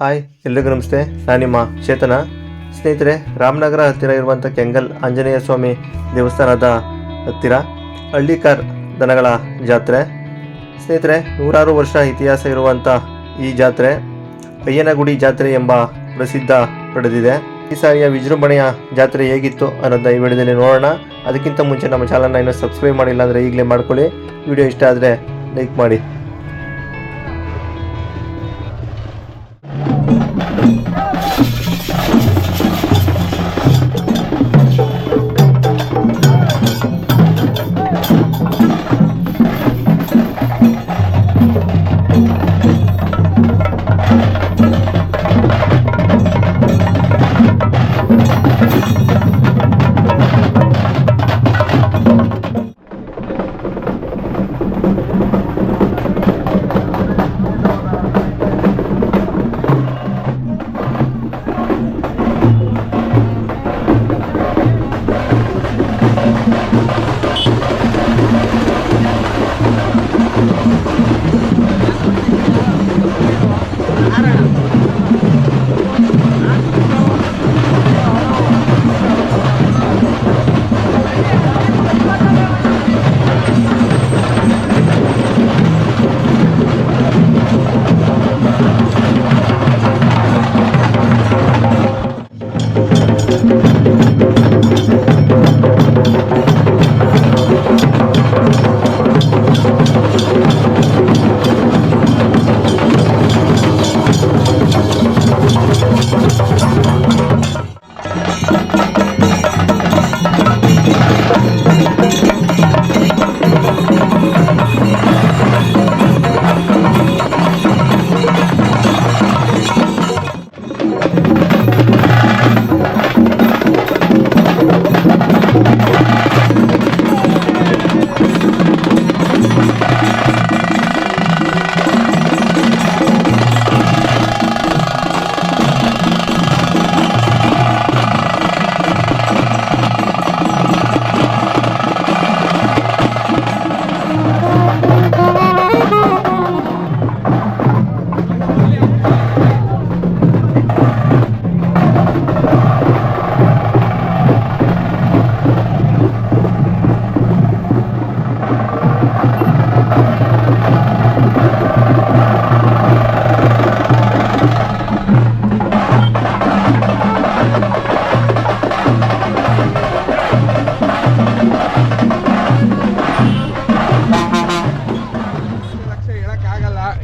Hi, ಎಲ್ರಿಗೂ ನಮಸ್ತೆ. ನಾನು ನಿಮ್ಮ ಚೇತನ. ಸ್ನೇಹಿತರೆ, ರಾಮನಗರ ಹತ್ತಿರ ಇರುವಂಥ ಕೆಂಗಲ್ ಆಂಜನೇಯ ಸ್ವಾಮಿ ದೇವಸ್ಥಾನದ ಹತ್ತಿರ ಹಳ್ಳಿಕಾರ್ ದನಗಳ ಜಾತ್ರೆ. ಸ್ನೇಹಿತರೆ, ನೂರಾರು ವರ್ಷ ಇತಿಹಾಸ ಇರುವಂಥ ಈ ಜಾತ್ರೆ ಅಯ್ಯನಗುಡಿ ಜಾತ್ರೆ ಎಂಬ ಪ್ರಸಿದ್ಧ ಪಡೆದಿದೆ. ಈ ಸಾರಿಯ ವಿಜೃಂಭಣೆಯ ಜಾತ್ರೆ ಹೇಗಿತ್ತು ಅನ್ನೋದನ್ನ ಈ ವಿಡಿಯೋದಲ್ಲಿ ನೋಡೋಣ. ಅದಕ್ಕಿಂತ ಮುಂಚೆ ನಮ್ಮ ಚಾನಲ್ನ ಇನ್ನೂ ಸಬ್ಸ್ಕ್ರೈಬ್ ಮಾಡಿಲ್ಲ ಅಂದರೆ ಈಗಲೇ ಮಾಡ್ಕೊಳ್ಳಿ. ವಿಡಿಯೋ ಇಷ್ಟ ಆದರೆ ಲೈಕ್ ಮಾಡಿ.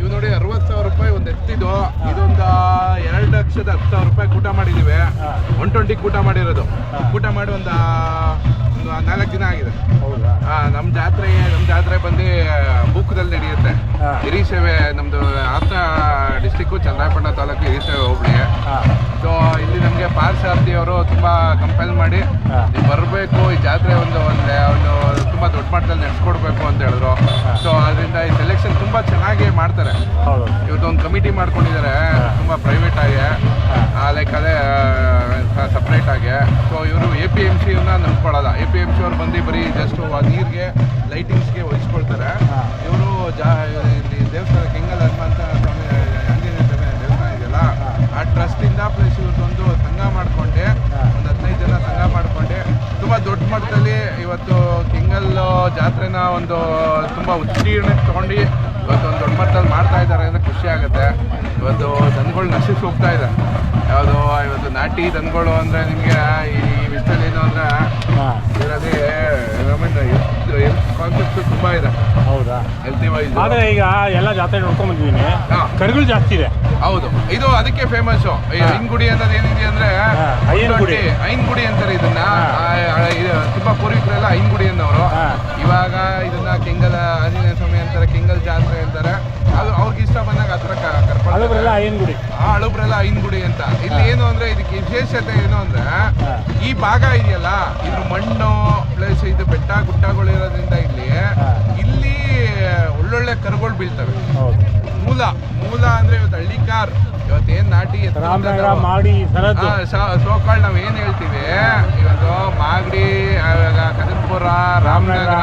ಇವ್ ನೋಡಿ ಅರವತ್ತು ಸಾವಿರ ರೂಪಾಯಿ ಒಂದು ಎತ್ತಿದ್ದು. ಇದೊಂದು ಎರಡು ಲಕ್ಷದ ಹತ್ತು ಸಾವಿರ ರೂಪಾಯಿ ಕೂಟ ಮಾಡಿದೀವಿ. ಒನ್ ಟ್ವೆಂಟಿ ಕೂಟ ಮಾಡಿರೋದು. ಕೂಟ ಮಾಡಿ ಒಂದು ಒಂದು ನಾಲ್ಕು ದಿನ ಆಗಿದೆ. ಆ, ನಮ್ ಜಾತ್ರೆ ನಮ್ ಜಾತ್ರೆ ಬಂದು ಬುಕ್ದಲ್ಲಿ ನಡೆಯುತ್ತೆ. ಹಿರಿ ಸೇವೆ ನಮ್ದು ಹಾಸನ ಡಿಸ್ಟಿಕ್ಕು ಚಂದ್ರಾಯಪಟ್ಟಣ ತಾಲೂಕು ಹಿರಿ ಸೇವೆ ಹೋಬಳಿ ಸೊ ಇಲ್ಲಿ ನಮಗೆ ಪಾರ್ಸಾರ್ಥಿ ಅವರು ತುಂಬಾ ಕಂಪೇಲ್ ಮಾಡಿ ನೀವು ಬರಬೇಕು ಈ ಜಾತ್ರೆ ಒಂದು ಒಂದು ಒಂದು ತುಂಬಾ ದೊಡ್ಡ ಮಟ್ಟದಲ್ಲಿ ನಡೆಸ್ಕೊಡ್ಬೇಕು ಅಂತ ಹೇಳಿದ್ರು. ಸೊ ಅದರಿಂದ ಈ ಸೆಲೆಕ್ಷನ್ ತುಂಬಾ ಚೆನ್ನಾಗಿ ಮಾಡ್ತಾರೆ. ಇವತ್ತು ಒಂದು ಕಮಿಟಿ ಮಾಡ್ಕೊಂಡಿದ್ದಾರೆ ತುಂಬಾ ಪ್ರೈವೇಟ್ ಆಗಿ. ಲೈಕ್ ಅದೇ ಸಪ್ರೇಟ್ ಆಗಿ. ಸೊ ಇವರು ಎ ಪಿ ಎಂ ಸಿಯನ್ನ ನಂಬ್ಕೊಳ್ಳಲ್ಲ ಎ ಪಿ ಎಂ ಸಿ ಅವ್ರು ಬಂದು ಬರೀ ಜಸ್ಟ್ ನೀರಿಗೆ ಲೈಟಿಂಗ್ಸ್ಗೆ ವಹಿಸ್ಕೊಳ್ತಾರೆ ಇವರು ಜಾ ಇಲ್ಲಿ ದೇವಸ್ಥಾನ ಕೆಂಗಲ್ ಹನುಮಂತ ಸ್ವಾಮಿ ಆಂಜನೇಯ ಸ್ವಾಮಿ ದೇವಸ್ಥಾನ ಇದೆಯಲ್ಲ ಆ ಟ್ರಸ್ಟಿಂದ ಪ್ಲಸ್ ಇವ್ರದ್ದೊಂದು ಸಂಘ ಮಾಡಿಕೊಂಡೆ. ಒಂದು ಹದಿನೈದು ಜನ ಸಂಘ ಮಾಡಿಕೊಂಡೆ. ತುಂಬ ದೊಡ್ಡ ಮಟ್ಟದಲ್ಲಿ ಇವತ್ತು ಕೆಂಗಲ್ ಜಾತ್ರೆನ ಒಂದು ತುಂಬ ಉತ್ತೀರ್ಣ ತೊಗೊಂಡು ಇವತ್ತು ಒಂದು ದೊಡ್ಡ ಮಟ್ಟದಲ್ಲಿ ಮಾಡ್ತಾ ಇದ್ದಾರೆ ಅಂದರೆ ಖುಷಿ ಆಗುತ್ತೆ. ಇವತ್ತು ದನಗಳು ನಶಿಸಿ ಹೋಗ್ತಾ ಇದೆ. ಯಾವುದು ಇವತ್ತು ನಾಟಿ ದನಗಳು ಅಂದರೆ ನಿಮಗೆ ಈ ವಿಷಯದಲ್ಲಿ ಏನು ಅಂದರೆ ತುಂಬ ಇದೆ. ಹೌದಾ? ಹೆಲ್ತಿ ವೈಸ್ ಆದ್ರೆ ಈಗ ಎಲ್ಲ ಜಾತ್ರೆ ನೋಡ್ಕೊಂಡ್ ಬಂದಿದ್ದೀನಿ. ಕರ್ಗಳು ಕರುಗಳು ಜಾಸ್ತಿ ಇದೆ. ಹೌದು. ಇದು ಅದಕ್ಕೆ ಫೇಮಸ್ ಐನ್ಗುಡಿ ಅನ್ನೋದು ಏನಿದೆ ಅಂದ್ರೆ ಗುಡಿ ಐನ್ಗುಡಿ. ಐನ್ಗುಡಿ ಅಂತಾರೆ ಇದನ್ನ. ಆ, ಆ, ತುಂಬಾ ಪೂರ್ವಿಕರೆಲ್ಲ ಐನ್ಗುಡಿ ಅನ್ನೋರು. ಇವಾಗ ಇದನ್ನ ಕೆಂಗಲ ಆಂಜನೇಯ ಸ್ವಾಮಿ ಅಂತಾರೆ ಕೆಂಗಲ್ ಜಾತ್ರೆ ಅಂತಾರೆ. ಅದು ಅವ್ರಿಗೆ ಇಷ್ಟ ಬಂದಾಗ ಹತ್ರ ಕರ್ಕೊಂಡು ಅಲ್ಲೊಬ್ರೆಲ್ಲ ಅಯ್ಯನಗುಡಿ ಆ ಹಳುಬ್ರೆಲ್ಲ ಐನ್ಗುಡಿ ಅಂತ. ಇಲ್ಲಿ ಏನು ಅಂದ್ರೆ ಇದಕ್ಕೆ ವಿಶೇಷತೆ ಏನು ಅಂದ್ರೆ ಈ ಭಾಗ ಇದೆಯಲ್ಲ ಇದ್ರ ಮಣ್ಣು ಪ್ಲಸ್ ಇದು ಬೆಟ್ಟ ಗುಡ್ಡಗಳು ಇರೋದ್ರಿಂದ ಇಲ್ಲಿ ಇಲ್ಲಿ ಒಳ್ಳೊಳ್ಳೆ ಕರುಗಳು ಬೀಳ್ತವೆ. ಮೂಲ ಮೂಲ ಅಂದ್ರೆ ಇವತ್ತು ಹಳ್ಳಿಕಾರ್ ಇವತ್ತೇನ್ ನಾಟಿ ಮಾಡಿ ಸೋಕಾಳ್ ನಾವ್ ಏನ್ ಹೇಳ್ತೀವಿ? ಇವತ್ತು ಮಾಗಡಿ ಆವಾಗ ಕನಕಪುರ ರಾಮನಗರ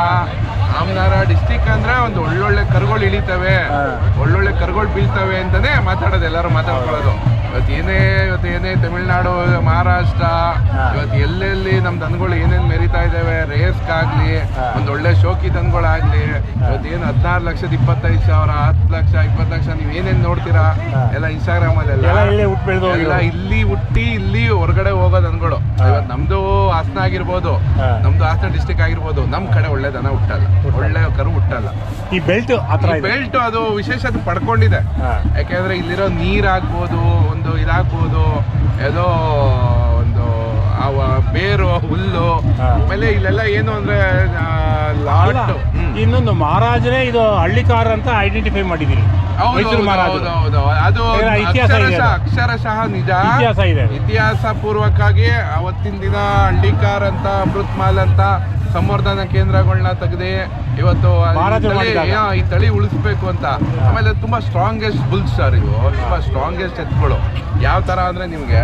ರಾಮನಗರ. ಡಿಸ್ಟಿಕ್ ಅಂದ್ರೆ ಒಂದು ಒಳ್ಳೊಳ್ಳೆ ಕರುಗಳು ಇಳಿತವೆ. ಒಳ್ಳೊಳ್ಳೆ ಕರುಗಳು ಬೀಳ್ತವೆ ಅಂತಾನೆ ಮಾತಾಡೋದು ಎಲ್ಲರೂ ಮಾತಾಡ್ಕೊಳ್ಳೋದು. ಇವತ್ತು ಏನೇ ಇವತ್ತು ಏನೇ ತಮಿಳ್ನಾಡು ಮಹಾರಾಷ್ಟ್ರ. ಇವತ್ತು ಎಲ್ಲೆಲ್ಲಿ ನಮ್ಮ ದನಗಳು ಏನೇನು ಮೆರಿತಾ ಇದ್ದಾವೆ ರೇಸ್ಗಾಗ್ಲಿ ಆಗ್ಲಿ ಒಂದು ಒಳ್ಳೆ ಶೋಕಿ ದನಗಳಾಗ್ಲಿ ಇವತ್ತು ಏನು ಹದಿನಾರು ಲಕ್ಷದ ಇಪ್ಪತ್ತೈದು ಸಾವಿರ ಹತ್ತು ಲಕ್ಷ ಇಪ್ಪತ್ತು ಲಕ್ಷ ನೀವು ಏನೇನು ನೋಡ್ತೀರಾ. ಎಲ್ಲ ಇನ್ಸ್ಟಾಗ್ರಾಮ್ ಎಲ್ಲ ಇಲ್ಲೇ ಹುಟ್ಟು ಇಲ್ಲಿ ಹುಟ್ಟಿ ಇಲ್ಲಿ ಹೊರಗಡೆ ಹೋಗೋ ದನಗಳು. ಇವತ್ತು ನಮ್ದು ಹಾಸನ ಆಗಿರ್ಬೋದು. ನಮ್ದು ಹಾಸನ ಡಿಸ್ಟಿಕ್ ಆಗಿರ್ಬೋದು ನಮ್ ಕಡೆ ಒಳ್ಳೆ ದನ ಹುಟ್ಟಲ್ಲ. ಒಳ್ಳೆ ಕರು ಹುಟ್ಟಲ್ಲ. ಈ ಬೆಲ್ಟ್ ಬೆಲ್ಟ್ ಅದು ವಿಶೇಷತೆ ಪಡ್ಕೊಂಡಿದೆ. ಯಾಕೆಂದ್ರೆ ಇಲ್ಲಿರೋ ನೀರಾಗ್ಬೋದು ಒಂದು ಇದಾಗ್ಬೋದು. ಏನೋ ಒಂದು ಅವ ಬೇರು ಹುಲ್ಲು. ಆಮೇಲೆ ಇಲ್ಲೆಲ್ಲ ಏನು ಅಂದ್ರೆ ಲಾಟ್. ಇನ್ನೊಂದು ಮಹಾರಾಜನೇ ಇದು ಹಳ್ಳಿಕಾರ್ ಅಂತ ಐಡೆಂಟಿಫೈ ಮಾಡಿದ್ದೀರಿ. ಮೈಸೂರು ಮಹಾರಾಜ ಹೌದು. ಅದು ಇತಿಹಾಸ ಇದೆ ಅಕ್ಷರಶಃ ಅದು. ಅಕ್ಷರಶಃ ನಿಜ. ಇತಿಹಾಸ ಇದೆ ಇತಿಹಾಸ ಪೂರ್ವಕ್ಕಾಗಿ ಅವತ್ತಿನ ದಿನ ಹಳ್ಳಿಕಾರ್ ಅಂತ ಅಮೃತ್ ಮಾಲ್ ಅಂತ ಸಂವರ್ಧನಾ ಕೇಂದ್ರಗಳನ್ನ ತೆಗೆದು ಇವತ್ತು ಈ ತಳಿ- ಯಾ, ಈ ತಳಿ ಉಳಿಸ್ಬೇಕು ಅಂತ. ಆಮೇಲೆ ತುಂಬಾ ಸ್ಟ್ರಾಂಗೆಸ್ಟ್ ಬುಲ್ಸ್ ಸರ್ ಇವು ತುಂಬಾ ಸ್ಟ್ರಾಂಗೆಸ್ಟ್ ಎತ್ಗಳು. ಯಾವ ತರ ಅಂದ್ರೆ ನಿಮ್ಗೆ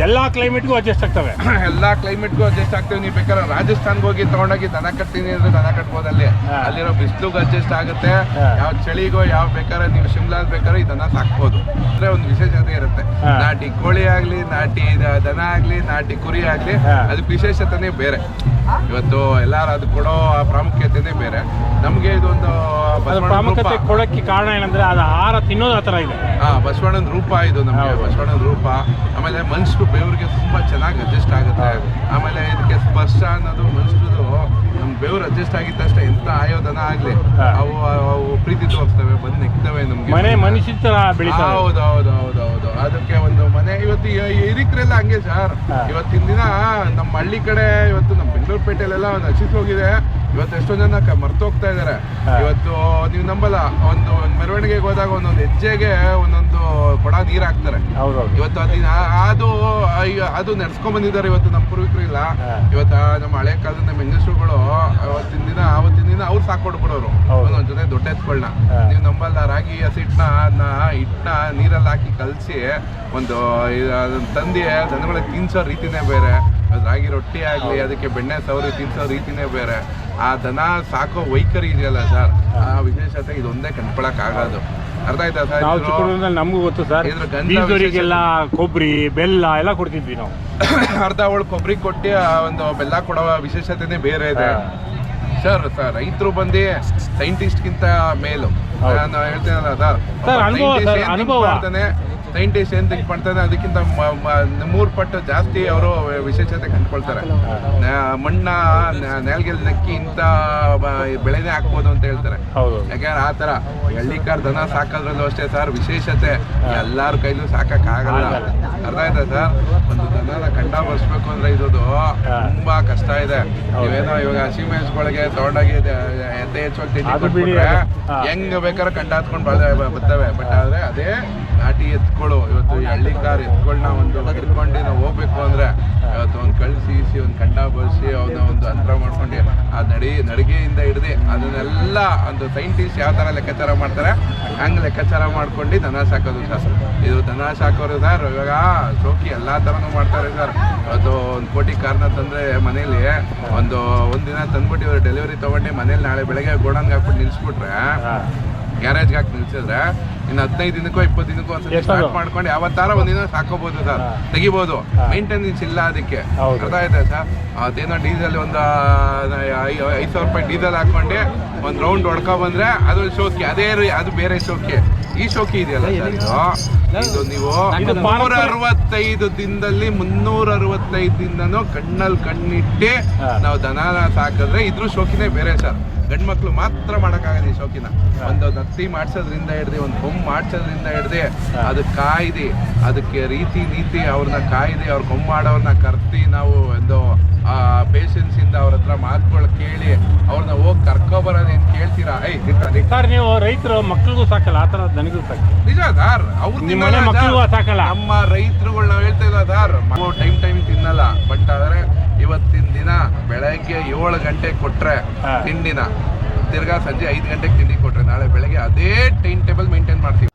ಎಲ್ಲಾ ಕ್ಲೈಮೇಟ್ಗೂ ಅಡ್ಜಸ್ಟ್ ಆಗ್ತವೆ. ಎಲ್ಲಾ ಕ್ಲೈಮೇಟ್ಗೂ ಅಡ್ಜಸ್ಟ್ ಆಗ್ತೀವಿ. ನೀವು ಬೇಕಾದ್ರೆ ರಾಜಸ್ಥಾನ್ಗೆ ಹೋಗಿ ತಗೊಂಡೋಗಿ ದನ ಕಟ್ತೀನಿ ಅಂದ್ರೆ ದನ ಕಟ್ಬೋದು ಅಲ್ಲಿ. ಅಲ್ಲಿರೋ ಬಿಸಿಲಿಗೆ ಅಡ್ಜಸ್ಟ್ ಆಗುತ್ತೆ. ಯಾವ ಚಳಿಗೋ ಯಾವ ಬೇಕಾದ್ರೆ ನೀವು ಶಿಮ್ಲಾ ಬೇಕಾದ್ರೆ ಈ ದನ ಸಾಕ್ಬೋದು. ಅಂದ್ರೆ ಒಂದು ವಿಶೇಷತೆ ಇರುತ್ತೆ. ನಾಟಿ ಕೋಳಿ ಆಗ್ಲಿ ನಾಟಿ ದನ ಆಗ್ಲಿ ನಾಟಿ ಕುರಿ ಆಗ್ಲಿ. ಅದಕ್ಕೆ ವಿಶೇಷತೆನೇ ಬೇರೆ. ಇವತ್ತು ಎಲ್ಲಾರು ಅದು ಕೊಡೋ ಪ್ರಾಮುಖ್ಯತೆನೇ ಬೇರೆ. ನಮಗೆ ಇದೊಂದು ಪ್ರಾಮುಖ್ಯತೆ. ಕೊಡೋಕ್ಕೆ ಕಾರಣ ಏನಂದ್ರೆ ಅದು ಆಹಾರ ತಿನ್ನೋದು ಆ ಥರ ಇದೆ. ಹಾಂ ಬಸವಣ್ಣನ ರೂಪ ಇದು ನಮಗೆ ಬಸವಣ್ಣನ ರೂಪ. ಆಮೇಲೆ ಮನುಷ್ಯರು ಬೆವರಿಗೆ ತುಂಬ ಚೆನ್ನಾಗಿ ಅಡ್ಜಸ್ಟ್ ಆಗುತ್ತೆ. ಆಮೇಲೆ ಇದಕ್ಕೆ ಸ್ಪರ್ಶ ಅನ್ನೋದು ಮನುಷ್ಯರದು ನಮ್ಮ ಬೆವರು ಅಡ್ಜಸ್ಟ್ ಆಗಿದ್ದಷ್ಟೇ ಎಂಥ ಆಯೋಧನ ಆಗಲಿ. ಅವು ಅವು ಪ್ರೀತಿ ತೋರಿಸ್ತವೆ ಬಂದು ನೆಕ್ತವೆ ನಮಗೆ. ಮನೆ ಮನುಷ್ಯ ಥರ ಹೌದು ಹೌದು ಹೌದು ಹೌದು. ಅದಕ್ಕೆ ಒಂದು ಮನೆ. ಇವತ್ತು ಹಿರಿಕರೆಲ್ಲ ಹಂಗೆ ಸರ್. ಇವತ್ತಿನ ದಿನ ನಮ್ಮ ಹಳ್ಳಿ ಕಡೆ ಇವತ್ತು ನಮ್ಮ ಬೆಂಗಳೂರು ಪೇಟೆಲೆಲ್ಲ ಒಂದು ನಶಿಸಿ ಹೋಗಿದೆ. ಇವತ್ತು ಎಷ್ಟೋ ಜನ ಮರ್ತು ಮರ್ತೋಗ್ತಾ ಇದ್ದಾರೆ ಇವತ್ತು ನೀವು ನಂಬಲ್ಲ ಒಂದು ಮೆರವಣಿಗೆಗೆ ಹೋದಾಗ ಒಂದೊಂದು ಹೆಜ್ಜೆಗೆ ಒಂದೊಂದು ಕೊಡ ನೀರ್ ಹಾಕ್ತಾರೆ. ಇವತ್ತು ಅದಿನ ಅದು ಅದು ನಡ್ಸ್ಕೊಂಡ್ ಬಂದಿದ್ದಾರೆ ಇವತ್ತು ನಮ್ಮ ಪೂರ್ವಿಕರು ಇಲ್ಲ. ಇವತ್ತ ನಮ್ಮ ಹಳೆ ಕಾಲದ ನಮ್ಮ ಹೆಂಗಸರುಗಳು ಅವತ್ತಿನ ದಿನ ಅವತ್ತಿನ ದಿನ ಅವ್ರು ಸಾಕೊಡ್ಬಿಡೋರು. ಒಂದೊಂದ್ ಜೊತೆ ದೊಡ್ಡ ಎತ್ಕೊಳ್ಳ. ನೀವು ನಂಬಲ್ಲ ರಾಗಿ ಹಸಿಟ್ನ ಅದನ್ನ ಹಿಟ್ಟನ್ನ ನೀರಲ್ಲಿ ಹಾಕಿ ಕಲಸಿ ಒಂದು ತಂದಿ ದನಗಳಿಗೆ ತಿನ್ಸೋ ರೀತಿನೇ ಬೇರೆ. ಇವತ್ತು ರಾಗಿ ರೊಟ್ಟಿ ಆಗಲಿ ಅದಕ್ಕೆ ಬೆಣ್ಣೆ ಸವರಿ ತಿನ್ಸೋ ರೀತಿನೇ ಬೇರೆ. ಆ ದನ ಸಾಕೋ ವೈಖರಿ ಇದೆಯಲ್ಲ ಸರ್? ಆ ವಿಶೇಷತೆ ಇದೊಂದೇ ಕಂಡ್ಕೊಳಕ್ ಆಗೋದು. ಅರ್ಥ ಆಯ್ತಾ ಸರ್? ನಾವು ಚಿಕ್ಕಮಗಳೂರಿನಲ್ಲಿ ನಮಗೂ ಗೊತ್ತು ಸರ್. ಇದ್ರ ಗಂಧ ಬೀಜದವರಿಗೆಲ್ಲ ಕೊಬ್ಬರಿ ಬೆಲ್ಲ ಎಲ್ಲ ಕೊಡ್ತಿದ್ವಿ ನಾವು. ಅರ್ಧ ಅವಳು ಕೊಬ್ಬರಿ ಕೊಟ್ಟು ಆ ಒಂದು ಬೆಲ್ಲ ಕೊಡೋ ವಿಶೇಷತೆನೇ ಬೇರೆ ಇದೆ. ಸರ್ ಸರ್ ರೈತರು ಬಂದು ಸೈಂಟಿಸ್ಟ್ಗಿಂತ ಮೇಲು. ನಾನು ಹೇಳ್ತೇನಲ್ಲ ಸರ್. ಸರ್, ಅನುಭವ ಸರ್, ಅನುಭವ. ಸೈಂಟಿಸ್ಟ್ ಏನ್ ಥಿಂಕ್ ಮಾಡ್ತಾರೆ ಅದಕ್ಕಿಂತ ಮೂರು ಪಟ್ಟು ಜಾಸ್ತಿ ಅವರು ವಿಶೇಷತೆ ಕಂಡುಕೊಳ್ತಾರೆ. ಮಣ್ಣ ನೆಲ್ಗೆಲ್ ನಕ್ಕಿ ಇಂತ ಬೆಳೆನೇ ಹಾಕ್ಬೋದು ಅಂತ ಹೇಳ್ತಾರೆ. ಯಾಕಂದ್ರೆ ಆ ತರ ಹಳ್ಳಿಕಾರ್ ದನ ಸಾಕೋದ್ರಲ್ಲೂ ಅಷ್ಟೇ ಸರ್ ವಿಶೇಷತೆ ಎಲ್ಲಾರ ಕೈಲೂ ಸಾಕಕ್ ಆಗಲ್ಲ. ಅರ್ಥ ಆಯ್ತಾ ಸರ್? ಒಂದು ದನನ ಕಂಡ ಬರ್ಸ್ಬೇಕು ಅಂದ್ರೆ ಇರೋದು ತುಂಬಾ ಕಷ್ಟ ಇದೆ. ನೀವೇನೋ ಇವಾಗ ಹಸಿಮೇಸ್ಗಳಿಗೆ ತಗೊಂಡೋಗಿ ಎತ್ತೆ ಕೊಟ್ಬಿಟ್ರೆ ಹೆಂಗ್ ಬೇಕಾದ್ರೆ ಕಂಡ ಹತ್ಕೊಂಡು ಬರ್ತವೆ ಬಟ್ ಆದ್ರೆ ಅದೇ ನಾಟಿ ಎತ್ಕೊಳ್ಳು, ಇವತ್ತು ಈ ಹಳ್ಳಿ ಕಾರ್ ಎತ್ಕೊಳ್ಳ ಒಂದು ಹಿಡ್ಕೊಂಡು ನಾವು ಹೋಗ್ಬೇಕು ಅಂದ್ರೆ, ಇವತ್ತು ಒಂದು ಕಳಿಸಿ ಒಂದು ಕಂಡ ಬಳಸಿ ಅವನ್ನ ಒಂದು ಅಂತರ ಮಾಡ್ಕೊಂಡು, ಆ ನಡಿ, ನಡಿಗೆಯಿಂದ ಹಿಡ್ದು ಅದನ್ನೆಲ್ಲ ಒಂದು ಸೈಂಟಿಸ್ಟ್ ಯಾವ ಥರ ಲೆಕ್ಕಾಚಾರ ಮಾಡ್ತಾರೆ, ಹಂಗೆ ಲೆಕ್ಕಾಚಾರ ಮಾಡ್ಕೊಂಡು ದನ ಸಾಕೋದು ಸರ್ ಇದು ದನ ಸಾಕೋರು ಸರ್, ಇವಾಗ ಶೋಕಿ ಎಲ್ಲ ಥರನೂ ಮಾಡ್ತಾರೆ ಸರ್ ಇವತ್ತು ಒಂದು ಕೋಟಿ ಕಾರ್ನ ತಂದರೆ ಮನೇಲಿ ಒಂದು, ಒಂದಿನ ತಂದ್ಬಿಟ್ಟು ಇವರು ಡೆಲಿವರಿ ತೊಗೊಂಡು ಮನೇಲಿ ನಾಳೆ ಬೆಳಗ್ಗೆ ಗೋಡನ್ಗೆ ಹಾಕ್ಬಿಟ್ಟು ನಿಲ್ಸ್ಬಿಟ್ರೆ ಹಾ. ಗ್ಯಾರೇಜ್ಗೆ ಹಾಕಿ ನಿಲ್ಸಿದ್ರೆ ಇನ್ನು ಹದಿನೈದು ದಿನಕ್ಕೋ ಇಪ್ಪತ್ತು ದಿನಕ್ಕೋ ಒಂದ್ಸಲ ಸ್ಟಾರ್ಟ್ ಮಾಡ್ಕೊಂಡು ಯಾವತ್ತಾರ ಒಂದಿನ ಸಾಕೋಬಹುದು ಸರ್. ತೆಗಿಬಹುದು. ಮೇಂಟೆನೆನ್ಸ್ ಇಲ್ಲ ಅದಕ್ಕೆ. ಅರ್ಥ ಆಯ್ತಾ ಸರ್? ಅದೇನೋ ಡೀಸೆಲ್ ಒಂದು ಐದು ಸಾವಿರ ರೂಪಾಯಿ ಡೀಸೆಲ್ ಹಾಕೊಂಡು ಒಂದು ರೌಂಡ್ ಹೊಡ್ಕೊ ಬಂದ್ರೆ ಅದು ಶೋಕಿ. ಅದೇ ರೀ- ಅದು ಬೇರೆ ಶೋಕಿ. ಈ ಶೋಕಿ ಇದೆಯಲ್ಲ ಸರ್ ಇದು ನೀವು ಮುನ್ನೂರ ಅರವತ್ತೈದು ದಿನದಲ್ಲಿ ಮುನ್ನೂರ ಅರವತ್ತೈದು ದಿನನೂ ಕಣ್ಣಲ್ಲಿ ಕಣ್ಣಿಟ್ಟು. ನಾವು ದನ ಸಾಕಿದ್ರೆ ಇದ್ರ ಶೋಕಿನೇ ಬೇರೆ ಸರ್. ಗಂಡು ಮಕ್ಳು ಮಾತ್ರ ಮಾಡೋಕ್ಕಾಗಲ್ಲ ಈ ಶೋಕಿನ. ಒಂದು ನತ್ತಿ ಮಾಡ್ಸೋದ್ರಿಂದ ಹಿಡ್ದು ಒಂದು ಬೊಮ್ ಮಾಡ್ಸೋದ್ರಿಂದ ಹಿಡ್ದು ಅದಕ್ಕೆ ಕಾಯ್ದು. ಅದಕ್ಕೆ ರೀತಿ ನೀತಿ ಅವ್ರನ್ನ ಕಾಯ್ದಿ ಅವ್ರ ಬೊಮ್ ಮಾಡೋರ್ನ ಕರ್ತಿ ನಾವು ಒಂದು ಪೇಷನ್ಸ್ ಇಂದ ಅವ್ರ ಹತ್ರ ಮಾತುಗಳು ಕೇಳಿ ಅವ್ರನ್ನ ಹೋಗಿ ಕರ್ಕೋ ಕೇಳ್ತೀರಾ? ಐ ಕೇಳ್ತೀರಾ ಸರ್ ನೀವು ರೈತರು ಮಕ್ಳಿಗೂ ಸಾಕಲ್ಲ ಆ ಥರ ನನಗೂ ಸಾಕಿ. ನಿಜ ದಾರ್. ಅವ್ರು ನಿಮ್ಮ ರೈತರುಗಳು ನಾವು ಹೇಳ್ತಾ ಇಲ್ಲ ಟೈಮ್ ಟೈಮ್ ತಿನ್ನಲ್ಲ ಬಟ್ ಆದ್ರೆ ಇವತ್ತಿನ ದಿನ ಬೆಳಗ್ಗೆ ಏಳು ಗಂಟೆ ಕೊಟ್ರೆ ತಿಂಡಿನ. ತಿರ್ಗಾ ಸಂಜೆ ಐದು ಗಂಟೆಗೆ ತಿಂಡಿ ಕೊಟ್ರೆ ನಾಳೆ ಬೆಳಗ್ಗೆ ಅದೇ ಟೈಮ್ ಟೇಬಲ್ ಮೇಂಟೈನ್ ಮಾಡ್ತೀವಿ.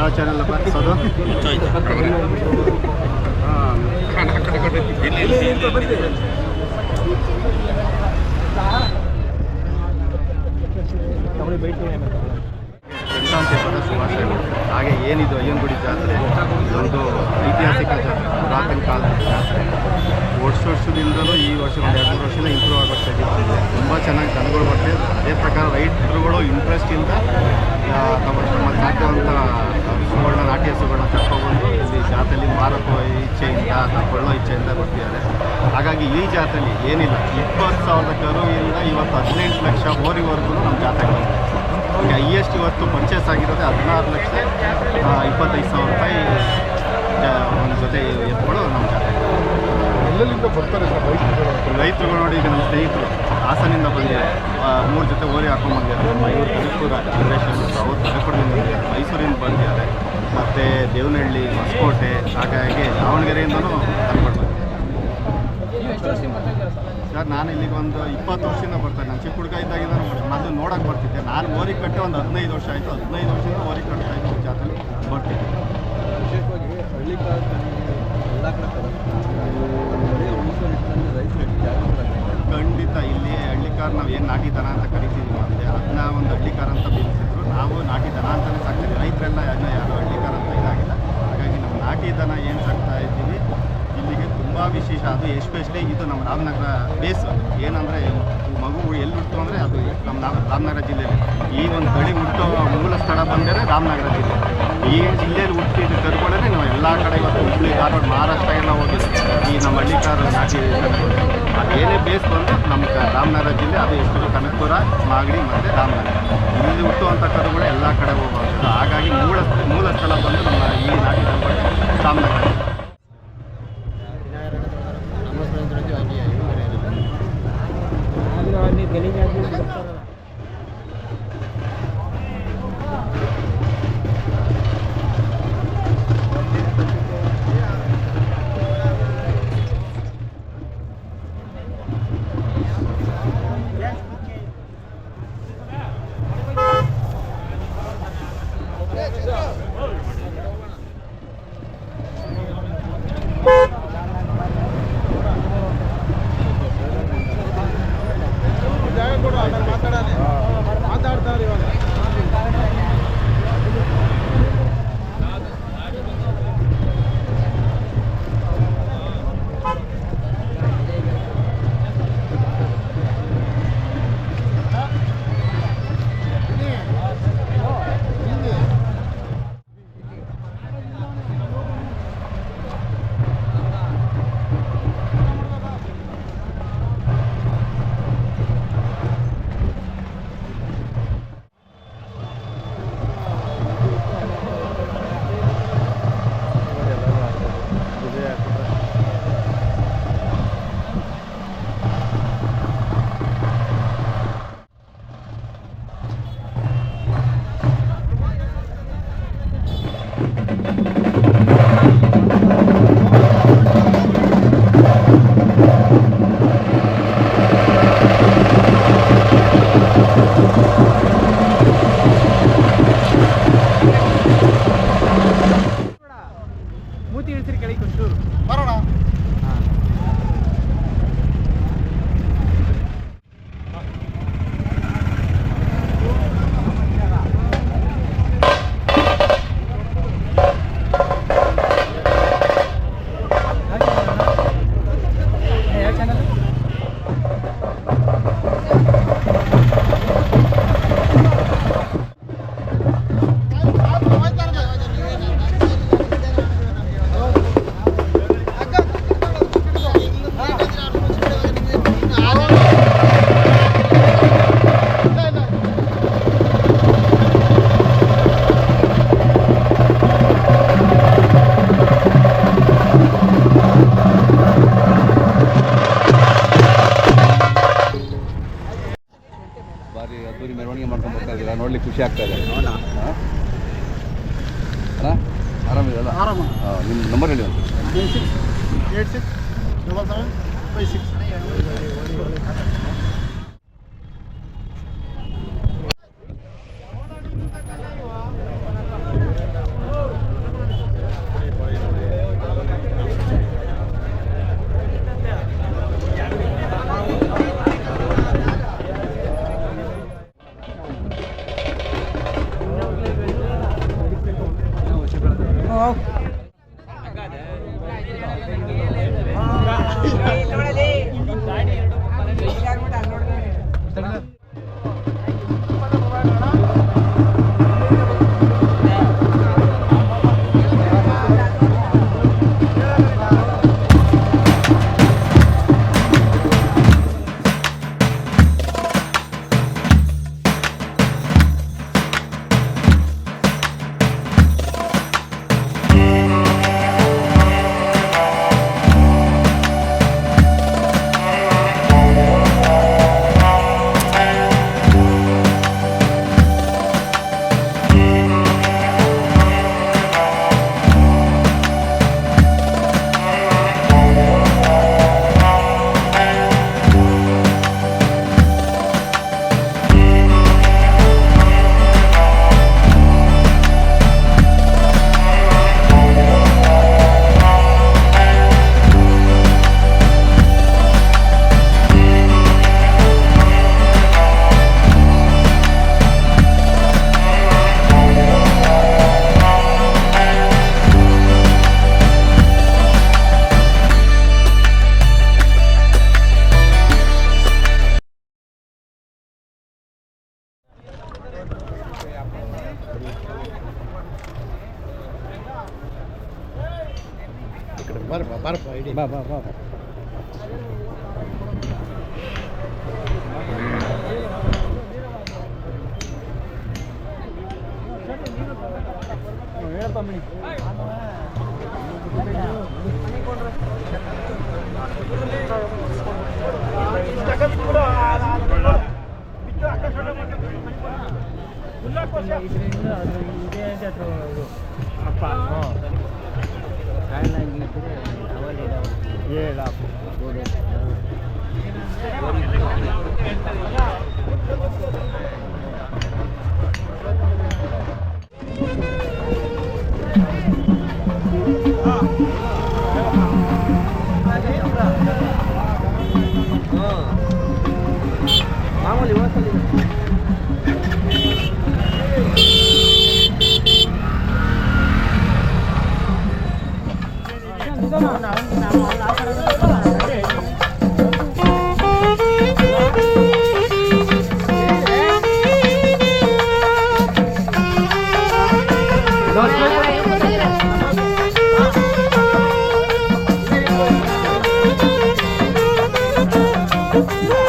ಯಾವ ಚಾನಲ್ ಬರ್ಸೋದು ಶುಭಾಶಯಗಳು ಹಾಗೆ ಏನಿದು ಅಯ್ಯನಗುಡಿ ಜಾತ್ರೆ ಒಂದು ಐತಿಹಾಸಿಕ ಜಾತ್ರೆ, ಪುರಾತನ ಕಾಲದ ಜಾತ್ರೆ. ವರ್ಷ ವರ್ಷದಿಂದಲೂ ಈ ವರ್ಷ ಒಂದು ಎರಡು ಮೂರು ವರ್ಷದಿಂದ ಇಂಪ್ರೂವ್ ಆಗೋ ಬಂದಿದೆ ತುಂಬ ಚೆನ್ನಾಗಿ ಜನಗಳು ಬರ್ತಾರೆ ಅದೇ ಪ್ರಕಾರ ರೈತರುಗಳು ಇಂಟ್ರೆಸ್ಟಿಂದ ತಮ್ಮ ತಮ್ಮ ಸಾಕುವಂಥ ಹಸುಗಳನ್ನ ನಾಟಿ ಹಸುಗಳನ್ನ ಕರ್ಕೊಬಂದು ಇಲ್ಲಿ ಜಾತ್ರೆಯಲ್ಲಿ ಮಾರಕೋ ಇಚ್ಛೆಯಿಂದ ತಗೊಳ್ಳೋ ಇಚ್ಛೆಯಿಂದ ಬರ್ತಿದ್ದಾರೆ. ಹಾಗಾಗಿ ಈ ಜಾತ್ರೆಯಲ್ಲಿ ಏನಿಲ್ಲ. ಇಪ್ಪತ್ತು ಸಾವಿರದ ಕರುವಿಂದ ಇವತ್ತು ಹದಿನೆಂಟು ಲಕ್ಷ ಓರಿವರೆಗೂ ನಮ್ಮ ಜಾತ್ರೆ ಬಂದಿದೆ ಹೈಯೆಸ್ಟ್ ಇವತ್ತು ಪರ್ಚೇಸ್ ಆಗಿರೋದೇ ಹದಿನಾರು ಲಕ್ಷ ಇಪ್ಪತ್ತೈದು ಸಾವಿರ ರೂಪಾಯಿ ಒಂದು ಜೊತೆ ಎತ್ಕೊಂಡು ನಮ್ಮ ಜಾತ್ರೆ. ಎಲ್ಲೆಲ್ಲಿಂದ ಬರ್ತಾರೆ ಸರ್ ರೈತರು ರೈತರುಗಳು ನೋಡಿ ಈಗ ನಮ್ಮ ಸ್ನೇಹಿತರು ಹಾಸನಿಂದ ಬಂದಿದೆ ಮೂರು ಜೊತೆ ಓರಿ ಹಾಕೊಂಡು ಬಂದಿದ್ದಾರೆ. ಮೈಸೂರು ಕನಕಪುರ ಚಂದ್ರೇಶ್ವರ ಅವ್ರು ಕನಕಪುರದಿಂದ ಬಂದಿದ್ದಾರೆ. ಮೈಸೂರಿಂದ ಬಂದಿದ್ದಾರೆ. ಮತ್ತು ದೇವನಹಳ್ಳಿ ಹೊಸಕೋಟೆ ಹಾಗಾಗಿ ದಾವಣಗೆರೆಯಿಂದನೂ ಕರ್ಕೊಂಡು ಬಂದಿದ್ದಾರೆ. ಸರ್? ನಾನು ಇಲ್ಲಿಗೆ ಒಂದು ಇಪ್ಪತ್ತು ವರ್ಷದಿಂದ ಬರ್ತಾರೆ ನಾನು ಚಿಕ್ಕ ಹುಡುಗ ಇದ್ದಾಗಿಂದ ಅದು ನೋಡೋಕೆ ಬರ್ತಿದ್ದೆ. ನಾನು ಓರಿ ಕಟ್ಟೆ ಒಂದು ಹದಿನೈದು ವರ್ಷ ಆಯಿತು. ಹದಿನೈದು ವರ್ಷದಿಂದ ಓರಿ ಕಟ್ತಾ ಇದ್ದು ಜಾತ್ರೆ ಬರ್ತಿದ್ದೆ ವಿಶೇಷವಾಗಿ ಹಳ್ಳಿ ಕಾಲದಲ್ಲಿ ಎಲ್ಲ ಕಡೆ ಬರೀ ಉಳಿಸೋ ನಿಟ್ಟಿನಲ್ಲಿ ರೈತರು ಜಾಗೃತರಾಗಿದ್ದಾರೆ ಖಂಡಿತ ಇಲ್ಲಿ ಹಳ್ಳಿಕಾರ್ ನಾವು ಏನು ನಾಟಿ ದನ ಅಂತ ಕರಿತೀವಿ ಅಂದರೆ ಅದನ್ನ ಒಂದು ಹಳ್ಳಿಕಾರ ಅಂತ ಬೀಳಿಸಿದ್ರು ನಾವು ನಾಟಿ ದನ ಅಂತಲೇ ಸಾಕ್ತೀವಿ ರೈತರೆಲ್ಲ ಅದನ್ನ ಯಾರು ಹಳ್ಳಿಕಾರ್ ಅಂತ ಇದಾಗಿಲ್ಲ. ಹಾಗಾಗಿ ನಾವು ನಾಟಿ ದನ ಏನು ಸಾಕ್ತಾ ಇದ್ದೀವಿ, ಇಲ್ಲಿಗೆ ತುಂಬ ವಿಶೇಷ. ಅದು ಎಸ್ಪೆಷಲಿ ಇದು ನಮ್ಮ ರಾಮನಗರ ಬೇಸ್ ಏನಂದರೆ ಮಗು ಎಲ್ಲಿ ಹುಡ್ತು ಅಂದರೆ ಅದು ನಮ್ಮ ನಾಮ- ರಾಮನಗರ ಜಿಲ್ಲೆಯಲ್ಲಿ ಈ ಒಂದು ತಳಿ ಹುಟ್ಟೋ ಮೂಲ ಸ್ಥಳ ಬಂದರೆ ರಾಮನಗರ ಜಿಲ್ಲೆ. ಈ ಜಿಲ್ಲೆಯಲ್ಲಿ ಹುಟ್ಟಿದ ಕರುಗಳೇ ನಾವು ಎಲ್ಲ ಕಡೆ ಇವತ್ತು ಹುಬ್ಳಿ, ಧಾರವಾಡ, ಮಹಾರಾಷ್ಟ್ರ ಎಲ್ಲ ಹೋಗಿ ಈ ನಮ್ಮ ಹಳ್ಳಿಕಾರ ನಾಟಿ ಕರುಗಳು ಅದೇನೇ ಬೇಸ್ ಬಂದು ನಮ್ಮ ರಾಮನಗರ ಜಿಲ್ಲೆ, ಅದು ಎಷ್ಟು ಕನಕಪುರ, ಮಾಗಡಿ ಮತ್ತು ರಾಮನಗರ. ಇಲ್ಲಿ ಹುಟ್ಟುವಂಥ ಕರುಗಳು ಎಲ್ಲ ಕಡೆ ಹೋಗುವಂಥದ್ದು ಹಾಗಾಗಿ ಮೂಲ ಮೂಲ ಸ್ಥಳ ಬಂದು ನಮ್ಮ ಈ ನಾಟಿ ಕರುಗಳು ರಾಮನಗರ. ಖುಷಿ Vape. 나온 나온 나온 나온 Woo!